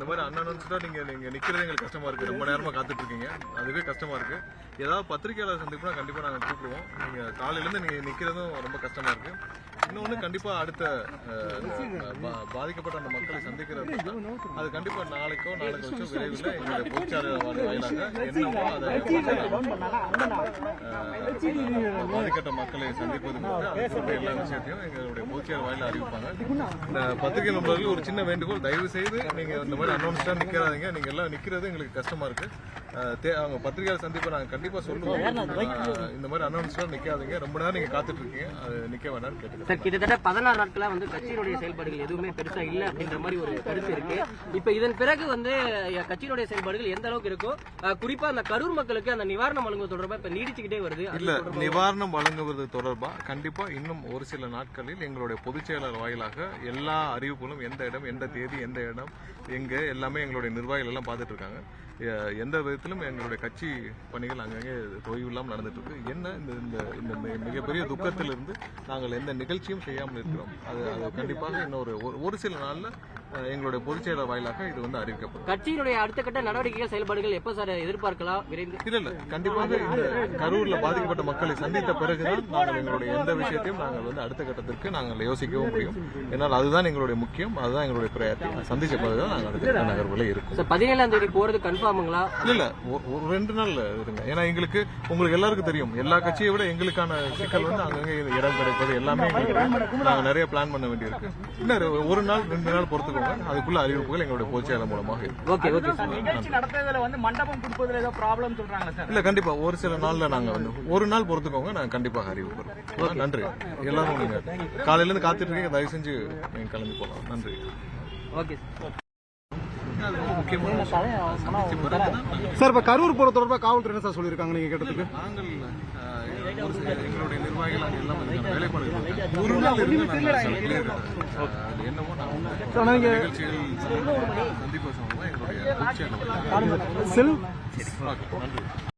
இந்த மாதிரி அன்னௌன்ஸ்டா நீங்க நீங்க நிக்கிறது எங்களுக்கு கஷ்டமா இருக்கு. ரொம்ப நேரமா காத்துட்டு இருக்கீங்க அதுவே கஷ்டமா இருக்கு. ஏதாவது பத்திரிகையாளர் சந்திப்புனா கண்டிப்பா நாங்க கூப்பிடுவோம். நீங்க காலையில இருந்து நீங்க நிக்கிறதும் ரொம்ப கஷ்டமா இருக்கு. இன்னொன்னு கண்டிப்பா அடுத்த பாதிக்கப்பட்ட அந்த மக்களை சந்திக்கிறது அது கண்டிப்பா நாளைக்கோ நாளைக்கு வச்சோ விரைவில் எங்களுடைய பொதுச்சாளர் வாயிலாக என்னவோ அதை பாதிக்கப்பட்ட மக்களை சந்திப்பது போது எல்லா விஷயத்தையும் எங்களுடைய பொதுச்செயலர் வாயில அறிவிப்பாங்க. இந்த பத்திரிகை நண்பர்கள் ஒரு சின்ன வேண்டுகோள் தயவு செய்து நீங்க இந்த மாதிரி அனௌன்ஸ்டா நிக்காதீங்க. நீங்க எல்லாம் நிக்கிறது எங்களுக்கு கஷ்டமா இருக்கு. அவங்க பத்திரிகையாளர் சந்திப்பை நாங்க கண்டிப்பா சொல்லுவோம். இந்த மாதிரி அனௌன்ஸ்டா நிக்காதீங்க. ரொம்ப நேரம் நீங்க காத்துட்டு இருக்கீங்க. அது நிக்க வேண்டாம்னு கேட்டுக்கிறேன். கிட்டத்தட்ட பதினாறு நாட்களா வந்து கட்சியினுடைய செயல்பாடுகள் எதுவுமே பெருசா இல்ல அப்படின்ற மாதிரி ஒரு கருத்து இருக்கு. இப்ப இதன் பிறகு வந்து கட்சியினுடைய செயல்பாடுகள் எந்த அளவுக்கு இருக்கோ குறிப்பா அந்த கரூர் மக்களுக்கு அந்த நிவாரணம் வழங்குவது தொடர்பா இப்ப நீடிச்சுக்கிட்டே வருது. இல்ல நிவாரணம் வழங்குவது தொடர்பா? கண்டிப்பா இன்னும் ஒரு சில நாட்களில் எங்களுடைய பொதுச் செயலாளர் வாயிலாக எல்லா அறிவிப்புகளும் எந்த இடம் எந்த தேதி எந்த இடம் எங்க எல்லாமே எங்களுடைய நிர்வாகிகள் எல்லாம் பார்த்துட்டு இருக்காங்க. எந்த விதத்திலும் எங்களுடைய கட்சி பணிகள் அங்கங்கே தொய்வு இல்லாமல் நடந்துட்டு இருக்கு. என்ன இந்த இந்த மிகப்பெரிய துக்கத்திலிருந்து நாங்கள் எந்த நிகழ்ச்சியும் செய்யாமல் இருக்கிறோம். அது அது கண்டிப்பாக இன்னொரு ஒரு- சில நாளில் எங்களுடைய பொதுச் செயலாளர் வாயிலாக இது வந்து அறிவிக்கப்படும். கட்சியினுடைய அடுத்த கட்ட நடவடிக்கைகள் செயல்பாடுகள் எப்ப சார் எதிர்பார்க்கலாம்? விரைந்து. இல்ல இல்ல. கண்டிப்பாக இந்த கரூர்ல பாதிக்கப்பட்ட மக்களை சந்தித்த பிறகுதான் நாங்கள் எங்களுடைய எந்த விஷயத்தையும் நாங்கள் வந்து அடுத்த கட்டத்திற்கு நாங்கள் யோசிக்கவும் முடியும். ஏன்னால் அதுதான் எங்களுடைய முக்கியம் அதுதான் எங்களுடைய பிரயாரிட்டி. சந்திச்ச பிறகுதான் நாங்கள் அடுத்த நகர்வுல இருக்கும். பதினேழாம் தேதி போறது கன்ஃபார்முங்களா இல்ல இல்ல. ஒரு ரெண்டு நாள் இருங்க. ஏன்னா எங்களுக்கு உங்களுக்கு எல்லாருக்கும் தெரியும். எல்லா கட்சியை விட எங்களுக்கான சிக்கல் வந்து அங்கங்க இடம் கிடைப்பது எல்லாமே எங்களுக்கு. நாங்க நிறைய பிளான் பண்ண வேண்டியிருக்கு. இன்னும் ஒரு நாள் ரெண்டு நாள் பொறுத்துக்கோங்க அதுக்குள்ள அறிவிப்புகள் எங்களுடைய பொதுச்செயலர் மூலமாக இருக்கும் ஓகே ஓகே. சார் நிகழ்ச்சி நடத்துறதுல வந்து மண்டபம் கொடுப்பதுல ஏதோ ப்ராப்ளம் சொல்றாங்க சார்? இல்ல கண்டிப்பா. ஒரு சில நாள்ல நாங்க வந்து ஒரு நாள் பொறுத்துக்கோங்க நாங்க கண்டிப்பாக அறிவிப்போம். நன்றி. எல்லாரும் நீங்க காலையில இருந்து காத்துட்டு இருக்கீங்க. தயவு செஞ்சு நீங்க கிளம்பி போலாம் நன்றி. Okay sir. சார் இப்ப கரூர் போற தொடர்பா காவல்துறை என்ன சார் சொல்லியிருக்காங்க நீங்க கேட்டதுக்கு? சில எங்களுடைய நிர்வாகிகள் அங்க எல்லாம் அதுக்கான வேலைப்பாடுகள். ஒரு நாள் இருந்து நாங்கள் என்னமோ நான் நிகழ்ச்சிகள் எங்களுடைய செல் நன்றி.